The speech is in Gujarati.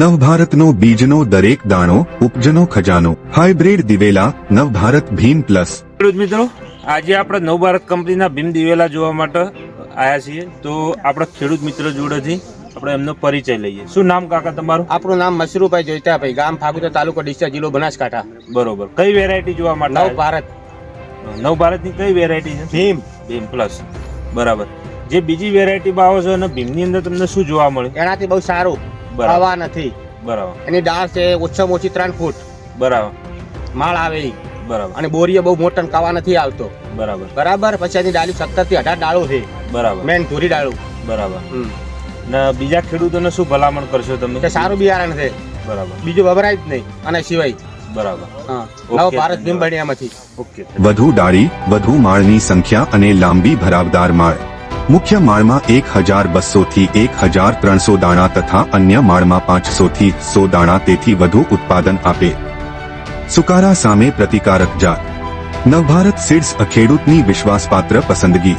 નવભારતનો બીજનો દરેક દાણો ઉપજનો ખજાનો હાઇબ્રિડ દિવેલા નવભારત ભીમ પ્લસ ખેડૂત મિત્રો આજે આપણે નવભારત કંપનીના ભીમ દિવેલા જોવા માટે આવ્યા છીએ. તો આપણા ખેડૂત મિત્ર જોડેથી આપણે એમનો પરિચય લઈએ. શું નામ કાકા તમારું? આપણું નામ મશરૂભાઈ જોઈતાભાઈ ગામ ફાગુદર તાલુકો ડીસા જિલ્લો બનાસકાંઠા. બરોબર. કઈ વેરાયટી જોવા માટે નવ ભારત નવ નવભારતની કઈ વેરાયટી છે? ભીમ. ભીમ પ્લસ. બરાબર. જે બીજી વેરાયટી બાવો છો અને ભીમની અંદર તમને શું જોવા મળે? એનાથી બહુ સારું. હવા નથી. બરાબર. એની ડાળ છે ઓછામાં ઓછી ત્રણ ફૂટ. બરાબર. માળ આવે બરાબર. અને બોરીએ બહુ મોટો કાવા નથી આવતો. બરાબર. બરાબર પછી એની ડાળી સત્તરથી અઢાર ડાળો છે. બરાબર. મેન ધોરી ડાળું. બરાબર. ને બીજા ખેડૂતોને શું ભલામણ કરશો તમે? કે સારું બિયારણ છે. બરાબર. બીજું વપરાય જ નહીં અને સિવાય. બરાબર. હા. ભારત ભીમ ધન્યવાદ. ઓકે. વધુ ડાળી વધુ માળની સંખ્યા અને લાંબી ભરાવદાર માળ. મુખ્ય માળમાં એક હજાર બસો થી એક હજાર ત્રણસો દાણા તથા અન્ય માળમાં પાંચસો થી સો દાણા તેથી વધુ ઉત્પાદન આપે. સુકારા સામે પ્રતિકારક જાત. નવભારત સીડ્સ ખેડૂતની વિશ્વાસપાત્ર પસંદગી.